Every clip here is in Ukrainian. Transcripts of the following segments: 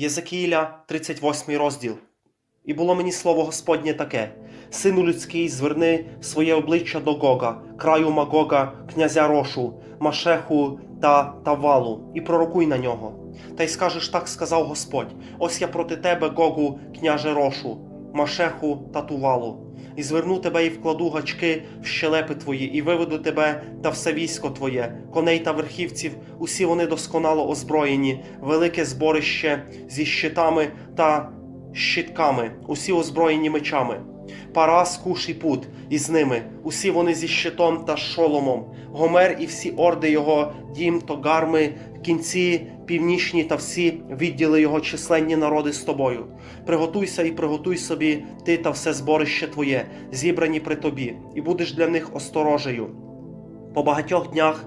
Єзекіїля, 38 розділ. І було мені слово Господнє таке: Сину людський, зверни своє обличчя до Гога, краю Магога, князя Рошу, Машеху та Тавалу, і пророкуй на нього. Та й скажеш так сказав Господь: ось я проти тебе, Гогу, княже Рошу, Машеху та Тувалу. І зверну тебе і вкладу гачки в щелепи твої, і виведу тебе та все військо твоє, коней та верхівців, усі вони досконало озброєні, велике зборище зі щитами та щитками, усі озброєні мечами. Парас, куш і пут із ними, усі вони зі щитом та шоломом. Гомер і всі орди його, дім, тогарми, кінці, північні та всі відділи його численні народи з тобою. Приготуйся і приготуй собі ти та все зборище твоє, зібрані при тобі, і будеш для них осторожею. По багатьох днях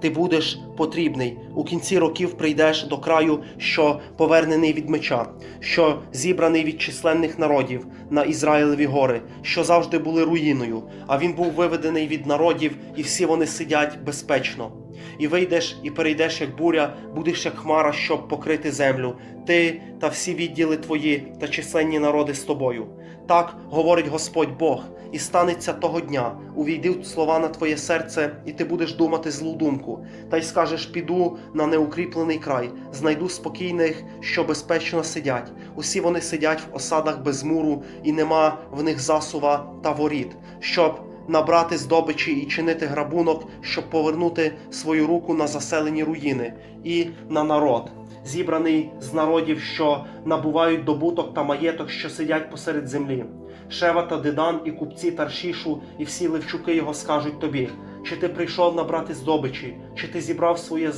ти будеш потрібний. У кінці років прийдеш до краю, що повернений від меча, що зібраний від численних народів на Ізраїлеві гори, що завжди були руїною, а він був виведений від народів, і всі вони сидять безпечно. І вийдеш і перейдеш, як буря, будеш як хмара, щоб покрити землю, ти та всі відділи твої та численні народи з тобою. Так говорить Господь Бог, і станеться того дня, увійдуть слова на твоє серце, і ти будеш думати злу думку, та й скажеш: піду на неукріплений край, знайду спокійних, що безпечно сидять. Усі вони сидять в осадах без муру, і нема в них засува та воріт, щоб набрати здобичі і чинити грабунок, щоб повернути свою руку на заселені руїни і на народ, зібраний з народів, що набувають добуток та маєток, що сидять посеред землі. Шева та Дедан, і купці Таршішу, і всі левчуки його скажуть тобі: чи ти прийшов набрати здобичі, чи ти зібрав своє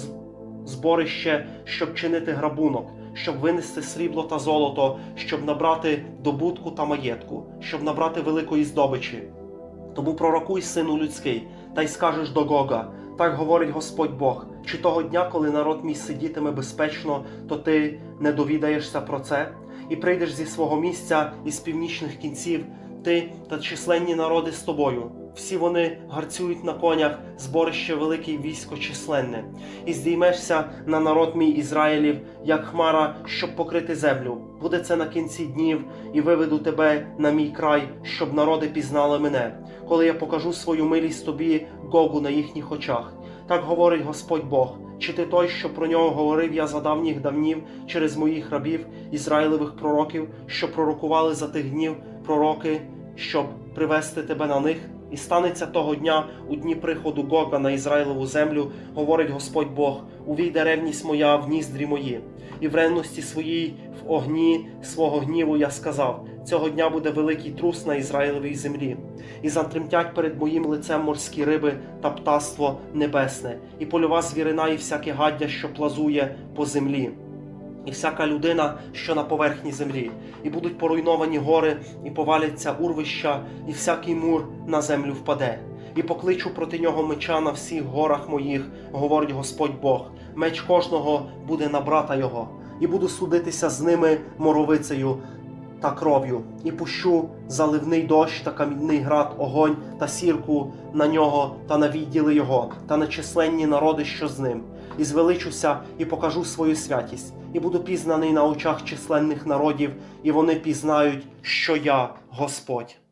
зборище, щоб чинити грабунок, щоб винести срібло та золото, щоб набрати добутку та маєтку, щоб набрати великої здобичі. Тому пророкуй, сину людський, та й скажеш до Гога, так говорить Господь Бог, чи того дня, коли народ мій сидітиме безпечно, то ти не довідаєшся про це, і прийдеш зі свого місця із північних кінців, ти та численні народи з тобою. Всі вони гарцюють на конях, зборище велике військо численне, і здіймешся на народ мій Ізраїлів, як хмара, щоб покрити землю. Буде це на кінці днів, і виведу тебе на мій край, щоб народи пізнали мене, коли я покажу свою милість тобі, Гогу, на їхніх очах. Так говорить Господь Бог. Чи ти той, що про нього говорив я за давніх давнів через моїх рабів, Ізраїлевих пророків, що пророкували за тих днів пророки, щоб привести тебе на них? І станеться того дня у дні приходу Гога на Ізраїлеву землю, говорить Господь Бог, увійде ревність моя в ніздрі мої, і в ревності своїй в огні свого гніву я сказав: цього дня буде великий трус на Ізраїлевій землі, і затремтять перед моїм лицем морські риби та птаство небесне, і польова звірина, і всяке гаддя, що плазує по землі і всяка людина, що на поверхні землі, і будуть поруйновані гори, і поваляться урвища, і всякий мур на землю впаде. І покличу проти нього меча на всіх горах моїх, говорить Господь Бог. Меч кожного буде на брата його, і буду судитися з ними моровицею та кров'ю, і пущу заливний дощ та камінний град, огонь та сірку на нього та на відділи його, та на численні народи, що з ним, і звеличуся і покажу свою святість, і буду пізнаний на очах численних народів, і вони пізнають, що я Господь.